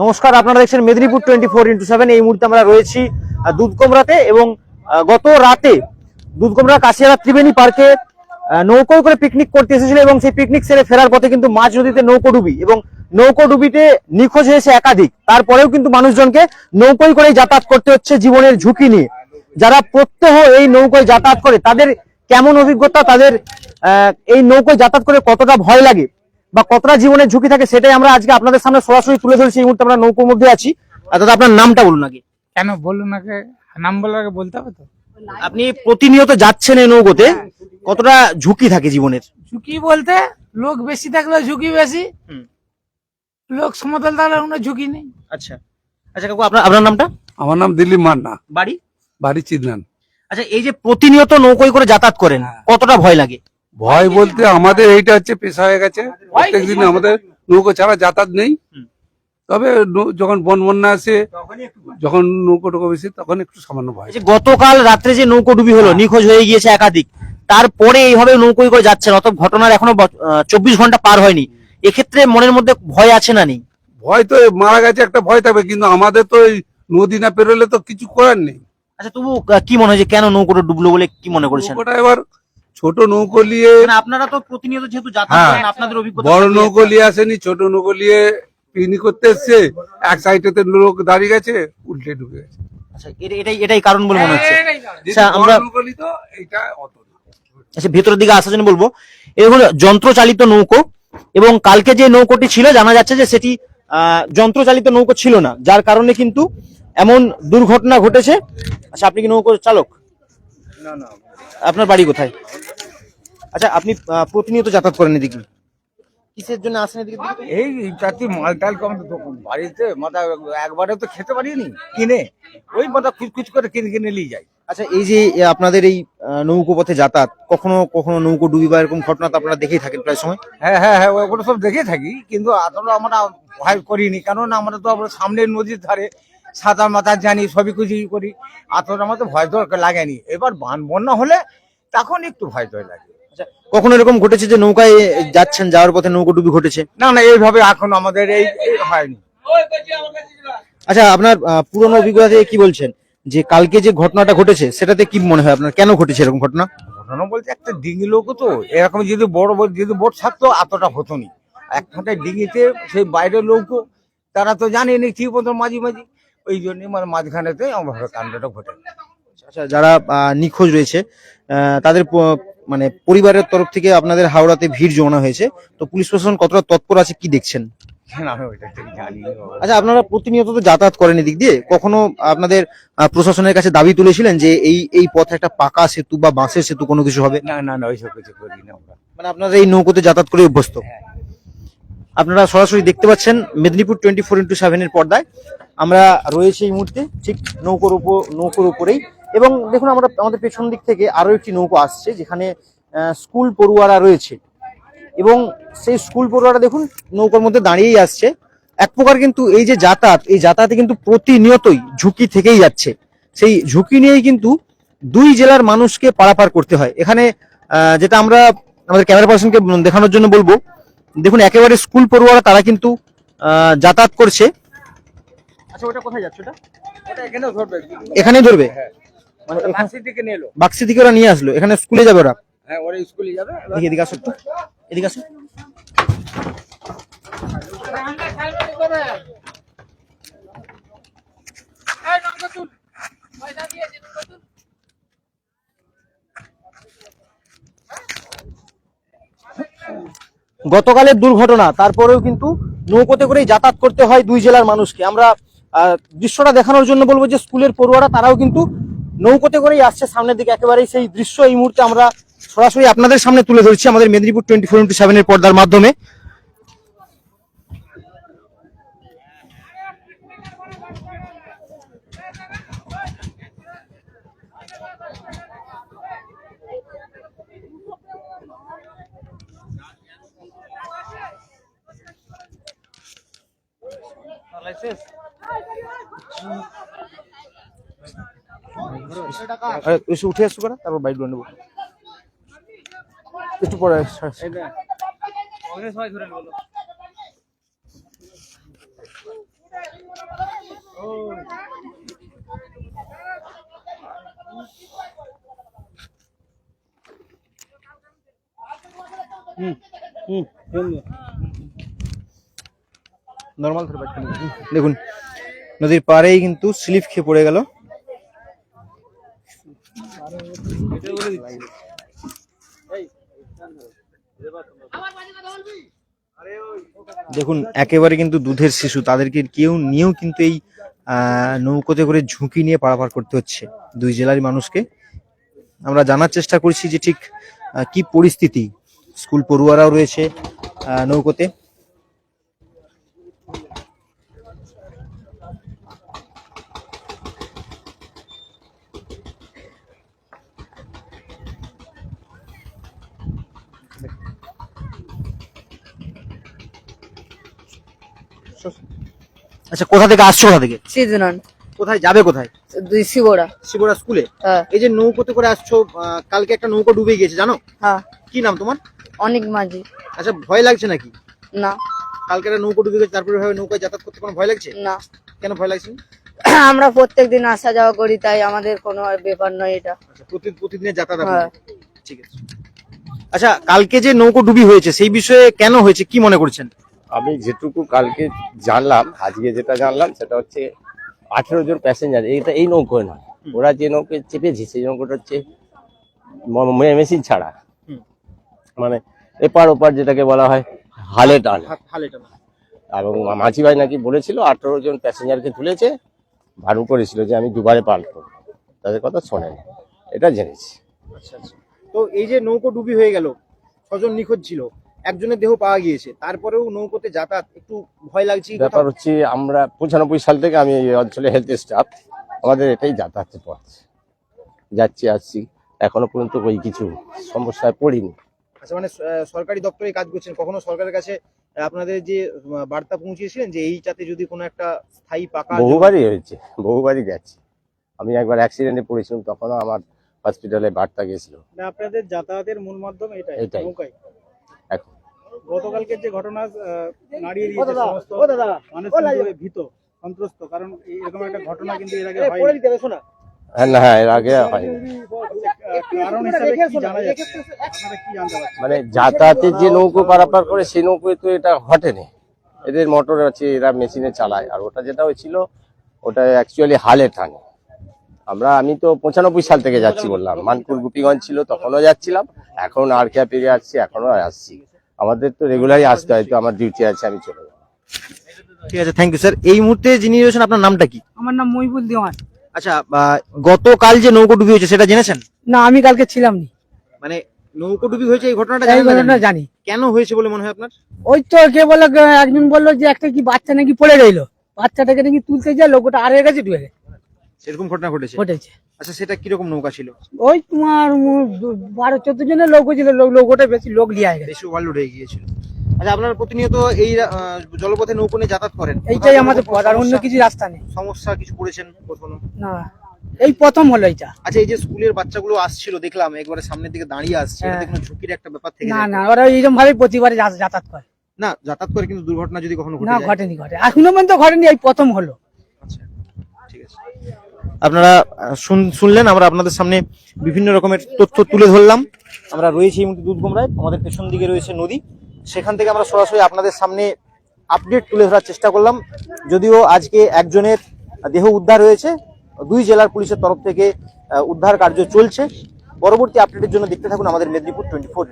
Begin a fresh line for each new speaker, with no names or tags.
নমস্কার, আপনারা দেখছেন Medinipur twenty four into seven. এই মুহূর্তে আমরা রয়েছি দুধকমরাতে এবং গত রাতে দুধকমরা কাশিয়ারা ত্রিবেণী পার্কে নৌকোয় করে পিকনিক করতে এসেছিল এবং সেই পিকনিক সেরে ফেরার পথে কিন্তু মাঝ নদীতে নৌকো ডুবি এবং নৌকো ডুবিতে নিখোঁজ হয়েছে একাধিক। তারপরেও কিন্তু মানুষজনকে নৌকোয় করেই যাতায়াত করতে হচ্ছে জীবনের ঝুঁকি নিয়ে। যারা প্রত্যহ এই নৌকোয় যাতায়াত করে, তাদের কেমন অভিজ্ঞতা, তাদের এই নৌকোয় যাতায়াত করে কতটা ভয় লাগে? বা কতটা জীবনের ঝুঁকি থাকে সেটাই আমরা আজকে আপনাদের সামনে সরাসরি তুলে ধরছি। এই মুহূর্তে আমরা নৌকোর মধ্যে আছি। দাদা আপনার নামটা বলুন আগে।
কেন? বলুন আগে। নাম বলার আগে বলতে হবে তো?
আপনি প্রতিনিয়ত যাচ্ছেন এই নৌকোতে। কতটা ঝুঁকি থাকে জীবনের?
ঝুঁকি বলতে লোক বেশি থাকলে ঝুঁকি বেশি।
হুম।
লোক সমতল থাকলে কোনো ঝুঁকি নেই।
আচ্ছা। আচ্ছা কাকু আপনার আপনার নামটা?
আমার নাম দিলীপ মান্না।
বাড়ি?
বাড়ি চিদনান
আচ্ছা এই যে প্রতিনিয়ত নৌকোয় করে যাতায়াত করেন কতটা ভয় লাগে?
ভয় বলতে আমাদের এইটা হচ্ছে পেশা হয়ে গেছে। প্রত্যেকদিন আমাদের নৌকো ছাড়া যাতায়াত নেই। তবে যখন বন বন্যা আসে যখন নৌকো টোকো বেশি তখন একটু সামান্য ভয়।
গতকাল রাত্রে যে নৌকো ডুবি হলো নিখোঁজ হয়ে গিয়েছে একাধিক তারপরে এইভাবে নৌকোয় করে যাচ্ছেন অত ঘটনার এখনও চব্বিশ ঘণ্টা পার হয়নি। এক্ষেত্রে মনের মধ্যে ভয় আছে না নেই?
ভয় তো মারা গেছে একটা ভয় থাকবে কিন্তু আমাদের তো এই নদী না পেরোলে তো কিছু করার নেই।
আচ্ছা তবু কি মনে হয় যে কেন নৌকোটা ডুবলো বলে কি মনে করেছেন?
নৌকোটা এবার ছোট নৌকো নিয়ে
মানে আপনারা তো প্রতিনিয়ত যেহেতু যাতায়াত
হ্যাঁ।
আপনাদের অভিজ্ঞতা
বড়। নৌকো নিয়ে আসেনি ছোট নৌকো নিয়ে পিকনিক করতে এসছে এক সাইডে লোক দাঁড়িয়ে গেছে উল্টে ঢুকে গেছে।
আচ্ছা এটা- এটাই এটাই কারণ বলে মনে হচ্ছে। আচ্ছা, আমরা-
নৌকো নিত, অত
আচ্ছা ভেতরের দিকে আসার জন্য বলব। এটা হলো যন্ত্রচালিত নৌকো এবং কালকে যে নৌকোটি ছিল জানা যাচ্ছে যে সেটি আহ, যন্ত্রচালিত নৌকো ছিল না। যার কারণে কিন্তু এমন দুর্ঘটনা ঘটেছে। আচ্ছা আপনি কি নৌকো চালক? আপনার বাড়ি কোথায়? আচ্ছা আপনি প্রতিনিয়ত যাতায়াত করেন এদিকে? কিসের জন্য আসেন এদিকে?
এই চারটি মাল টাল কম তো বাড়িতে মাথা একবারে তো খেতে পারিনি কিনে। ওই মাথা খুচখুচ করে কিনে কিনে নিয়ে যাই
আচ্ছা এই যে আপনাদের এই নৌকো পথে যাতায়াত কখনো কখনো নৌকো ডুবি বা এরকম ঘটনা তো আপনারা দেখেই থাকেন প্রায় সময়?
হ্যাঁ হ্যাঁ হ্যাঁ ওগুলো সব দেখে থাকি কিন্তু আসলে আমরা ভয় করিনি কারণ আমরা তো আমরা সামনের নদীর ধারে সাঁতার মাতার জানি সবই কিছু করি। আসলে আমার তো ভয় দরকার লাগেনি। এবার বান বন্যা হলে তখন একটু ভয় তো লাগে।
কখনো এরকম ঘটেছে যে নৌকায় যাচ্ছেন যাওয়ার পথে নৌকো ডুবি ঘটেছে?
না না এইভাবে এখন আমাদের এই এই হয়নি।
আচ্ছা আপনার পুরনো অভিজ্ঞতা থেকে কি বলছেন? যে কালকে যে ঘটনাটা ঘটেছে সেটাতে কি মনে হয় আপনার? কেন ঘটেছে এরকম ঘটনা?
ঘটনা বলতে একটা ডিঙি লোক তো এরকম যদি বড় বড় যদি বোট থাকতো এতটা হতো নি। একটা ডিঙিতে সেই বাইরের লোক তারা তো জানেনি ঠিক মতো মাঝি মাঝি। ওই জন্য মানে মাঝখানেতে আমার কাণ্ডটা ঘটে।
আচ্ছা যারা আহ, নিখোঁজ রয়েছে আহ, তাদের মানে পরিবারের তরফ থেকে আপনাদের হাওড়াতে ভিড় জমানো হয়েছে। তো পুলিশ প্রশাসন কতটা তৎপর আছে কি দেখছেন। আচ্ছা আপনারা প্রতিনিয়ত তো যাতায়াত করেন এদিক দিয়ে। কখনো আপনাদের প্রশাসনের কাছে দাবি তুলেছিলেন যে এই এই পথে একটা পাকা সেতু বা বাঁশের সেতু কোনো কিছু হবে?
না না না ওইসব কিছু করি না আমরা।
মানে আপনারা এই নৌকোতে যাতায়াত করে অভ্যস্ত? আপনারা সরাসরি দেখতে পাচ্ছেন মেদিনীপুর টোয়েন্টি ফোর ইন্টু সেভেনের পর্দায়। আমরা রয়েছে এই মুহূর্তে ঠিক নৌকোর উপর নৌকোর উপরেই এবং দেখুন আমরা আমাদের পেছন দিক থেকে আরও একটি নৌকো আসছে যেখানে স্কুল পড়ুয়ারা রয়েছে। এবং সেই স্কুল পড়ুয়ারা দেখুন নৌকার মধ্যে দাঁড়িয়েই আসছে। এক প্রকার কিন্তু এই যে যাতায়াত এই যাতায়াতে কিন্তু প্রতিনিয়তই ঝুঁকি থেকেই যাচ্ছে। সেই ঝুঁকি নিয়েই কিন্তু দুই জেলার মানুষকে পারাপার করতে হয়। এখানে যেটা আমরা আমাদের ক্যামেরা পার্সনকে দেখানোর জন্য বলব দেখুন একেবারে স্কুল পড়ুয়ারা তারা কিন্তু আহ, যাতায়াত করছে। আচ্ছা ওটা কোথায় যাচ্ছে ওটা?
ওটা এখানেও ধরবে।
এখানেই ধরবে?
হ্যাঁ।
মানে বাক্সি থেকে ওরা নিয়ে আসলো। এখানে স্কুলে যাবে ওরা।
হ্যাঁ ওরা স্কুলে যাবে।
দেখি এদিকে আসো একটু। এদিকে আসো। গতকালের দুর্ঘটনা তারপরেও কিন্তু নৌকোতে করেই যাতায়াত করতে হয় দুই জেলার মানুষকে। আমরা আহ, দৃশ্যটা দেখানোর জন্য বলব যে স্কুলের পড়ুয়ারা তারাও কিন্তু নৌকোতে করেই আসছে সামনের দিকে। একেবারেই সেই দৃশ্য এই মুহূর্তে আমরা সরাসরি আপনাদের সামনে তুলে ধরছি আমাদের মেদিনীপুর টোয়েন্টি ফোর ইন্টু সেভেনের পর্দার মাধ্যমে। এসে উঠে আসব না তারপর বাইক নেব। একটু পরে হুম হুম দেখুন নদীর পাড়েই কিন্তু স্লিপ খেয়ে পড়ে গেল। দেখুন, একেবারে কিন্তু দুধের শিশু, তাদেরকে কেউ, নিয়েও কিন্তু এই নৌকোতে করে ঝুঁকি নিয়ে পারাপার করতে হচ্ছে দুই জেলার মানুষকে। আমরা জানার চেষ্টা করছি যে ঠিক কি পরিস্থিতি স্কুল পড়ুয়ারাও রয়েছে নৌকোতে। আচ্ছা কোথা থেকে আসছো কোথা থেকে?
সিজনন।
কোথায়? যাবে কোথায়?
দুই শিবরা।
শিবরা স্কুলে?
হ্যাঁ।
এই যে নৌকোতে করে আসছো আহ, কালকে একটা নৌকো ডুবে গিয়েছে জানো?
হ্যাঁ।
কি নাম তোমার?
অনেক মাঝি।
আচ্ছা ভয় লাগছে নাকি?
না।
কালকে একটা নৌকো ডুবে গেছে তারপরে ভাবে নৌকায় যাতায়াত করতে কোনো ভয় লাগছে?
না।
কেন ভয় লাগছে?
আমরা প্রত্যেকদিন আসা যাওয়া করি তাই আমাদের কোনো ব্যাপার নয় এটা।
আচ্ছা প্রতি প্রতিদিনের যাতায়াত
হ্যাঁ।
আপনাদের। ঠিক আছে। আচ্ছা কালকে যে নৌকো ডুবি হয়েছে সেই বিষয়ে কেন হয়েছে কি মনে করছেন?
আমি যেটুকু কালকে জানলাম আজকে যেটা জানলাম সেটা হচ্ছে আঠেরো জন প্যাসেঞ্জার এইটা এই নৌকোয় নয়। ওরা যে নৌকোয় চেপেছে সেই নৌকোটা হচ্ছে মেশিন ছাড়া। মানে এপার ওপার যেটাকে বলা হয় হালে টান। এবং মাঝি ভাই নাকি বলেছিল আঠেরো জন প্যাসেঞ্জারকে তুলেছে ভাড়ু করেছিল যে আমি দুবারে পাল্ট করব। তাদের কথা শোনেনি। এটা জেনেছি।
আচ্ছা আচ্ছা। তো এই যে নৌকো ডুবি হয়ে গেল ছজন নিখোঁজ ছিল। একজনের দেহ পাওয়া গিয়েছে তারপরেও নৌকোতে যাতায়াত একটু ভয় লাগছে
ব্যাপার হচ্ছে আমরা পঁচানব্বই সাল থেকে আমি এই অঞ্চলে হেলথ স্টাফ আমাদের এটাই যাতায়াতের পথ। যাচ্ছি আসছি এখনও পর্যন্ত ওই কিছু সমস্যায় পড়িনি।
আচ্ছা মানে সরকারি দপ্তরে কাজ করছেন কখনো সরকারের কাছে আপনাদের যে বার্তা পৌঁছিয়েছিলেন যে এইটাতে যদি কোনো একটা স্থায়ী পাকা
বহুবারই হয়েছে বহুবারই গেছি। আমি একবার অ্যাক্সিডেন্টে পড়েছিলাম তখনও আমার হসপিটালে বার্তা গেছিল
মানে আপনাদের যাতায়াতের মূল মাধ্যম এটাই
এটাই।
নৌকায়
এখন।
গতকালকের যে ঘটনা নাড়িয়ে দিয়েছে সমস্ত মানুষ ভীত সন্ত্রস্ত। কারণ এরকম একটা ঘটনা কিন্তু এর আগে হয়নি।
পড়ে দিতে হবে, শোনা।
হ্যাঁ না হ্যাঁ এর আগে হয়নি।
আহ, কারণ হিসাবে কি জানা যাচ্ছে? আপনারা কি জানতে পারছেন?
মানে যাতায়াতের যে নৌকো পারাপার করে সেই নৌকোয় তো এটা ঘটেনি। এদের মোটর আছে এরা মেশিনে চালায়। আর ওটা যেটা হয়েছিল ওটা অ্যাকচুয়ালি হালে টানে আমরা আমি তো পঁচানব্বই সাল থেকে যাচ্ছি বললাম। মানপুর গুপিগঞ্জ ছিল তখনও যাচ্ছিলাম। এখন আর খেয়া পেরিয়ে আসছি এখনও আসছি। আমাদের তো রেগুলারই আসতে হয় তো আমার ডিউটি আছে আমি চলে যাব।
ঠিক আছে থ্যাংক ইউ স্যার এই মুহূর্তে যিনি রয়েছেন আপনার নামটা কি?
আমার নাম মহিবুল দেওয়ান।
আচ্ছা গতকাল যে নৌকো ডুবি হয়েছে সেটা জেনেছেন?
না আমি কালকে ছিলাম নি।
মানে নৌকো ডুবি হয়েছে এই ঘটনাটা
এই
জানেন? না
ঘটনা জানি।
কেন হয়েছে বলে মনে হয় আপনার?
ওই তো কে বলল একজন বলল যে একটা কি বাচ্চা নাকি পড়ে রইল। বাচ্চাটাকে নাকি তুলতে যায় লোকটা আরে গেছে ডুবে গেছে।
এরকম ঘটনা ঘটেছে?
ঘটেছে।
আচ্ছা সেটা কীরকম নৌকা ছিল?
ওই তোমার বারো চোদ্দ জনের লোক ছিল লোক লোকটা বেশি লোক গেছে।
বেশি ওভারলোড হয়ে গিয়েছিল। আচ্ছা আপনারা প্রতিনিয়ত এই জলপথে নৌকো নিয়ে যাতায়াত করেন?
এইটাই আমাদের পথ আর অন্য কিছু রাস্তা নেই।
সমস্যা কিছু পড়েছেন কখনো?
না এই প্রথম হলো এটা
আচ্ছা এই যে স্কুলের বাচ্চাগুলো আসছিল দেখলাম একবারে সামনের দিকে দাঁড়িয়ে আসছে
হ্যাঁ।
কোনো ঝুঁকির একটা ব্যাপার থেকে
না
যায়?
না ওরা এইরকম ভাবে প্রতিবারে যাতায়াত করে।
না যাতায়াত করে কিন্তু দুর্ঘটনা যদি কখনো ঘটে
না ঘটেনি ঘটে। এখনও পর্যন্ত ঘটেনি এই প্রথম হলো।
আচ্ছা। আপনারা শুন- শুনলেন, আমরা আপনাদের সামনে বিভিন্ন রকমের তথ্য তুলে ধরলাম। আমরা রয়েছি এই মুহূর্তে দুধগোমরায় আমাদের পেছন দিকে রয়েছে নদী। সেখান থেকে আমরা সরাসরি আপনাদের সামনে আপডেট তুলে ধরার চেষ্টা করলাম। যদিও আজকে একজনের দেহ উদ্ধার হয়েছে, দুই জেলার পুলিশের তরফ থেকে উদ্ধার কার্য চলছে। পরবর্তী আপডেটের জন্য দেখতে থাকুন আমাদের মেদিনীপুর টোয়েন্টি ফোর